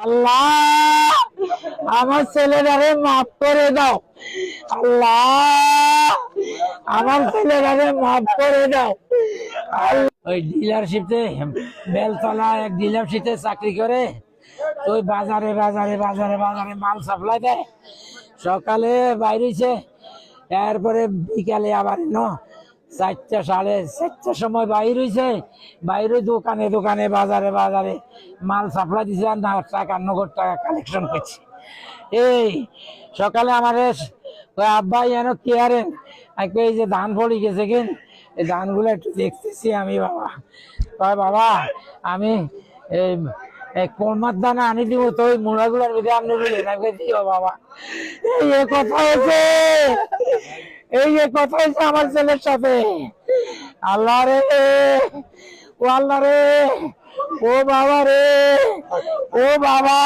আল্লাহ, আমার ছেলেটারে মাফ করে দাও। আল্লাহ, আমার ছেলেটারে মাফ করে দাও। ওই ডিলারশিপে বেলতলা এক ডিলারশিপে চাকরি করে। ওই বাজারে বাজারে বাজারে বাজারে মাল সাপ্লাই দেয়। সকালে বাইরেছে এরপরে বিকালে আবার ন চারটা সাড়ে চারটার সময় বাইর হয়েছে বাইরে দোকানে দোকানে, বাজারে বাজারে মাল সাপ্লাই দিছে আর না, টাকা, নগদ টাকা কালেকশন করছে এই সকালে আমাদের ওই আব্বা যেন কেয়ারেন এই যে ধান পড়ে গেছে কিন এই ধানগুলো একটু দেখতেছি আমি বাবা। কয় বাবা, আমি এই কোরমার দানা আনি দিব, তো মুড়াগুলোর ভিতরে আপনি বাবা। এই কথা হয়েছে এই যে কথা হয়েছে আমার ছেলের সাথে। আল্লাহ রে, ও আল্লাহ রে, ও বাবা রে, ও বাবা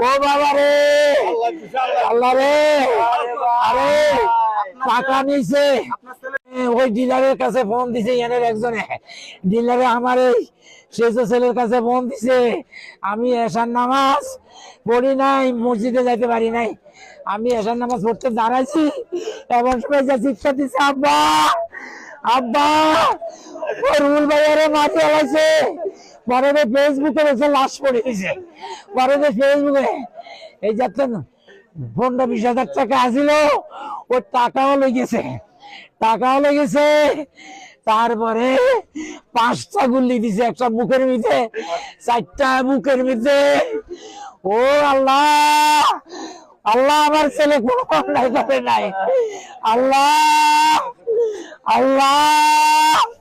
ও বাবা রে। আল্লাহ রে, আরে, টাকা নিছে। ওই ডিলারের কাছে ফোন দিছে এনের একজনে। ডিলারে আমার এই সেজো ছেলের কাছে ফোন দিছে, আমি এশার নামাজ পড়ি নাই, মসজিদে যাইতে পারি নাই। আমি এশার নামাজ পড়তে দাঁড়াইছি, এমন সময় যা শিক্ষা দিছে, আব্বা আব্বা রুল ভাইয়ারে মাটি আলাইছে। পরে ফেসবুকে এসে লাশ পড়ে গেছে। পরে ফেসবুকে এই যাচ্ছে পনেরো বিশ হাজার টাকা আসিল ওর টাকাও লেগেছে টাকাও লেগেছে, তারপরে পাঁচটা গুল্লি দিছে একটা মুখের মিথে চারটা মুখের মিথে ও আল্লাহ আল্লাহ আমার ছেলে কোনো অন্যায় করে নাই। আল্লাহ আল্লাহ।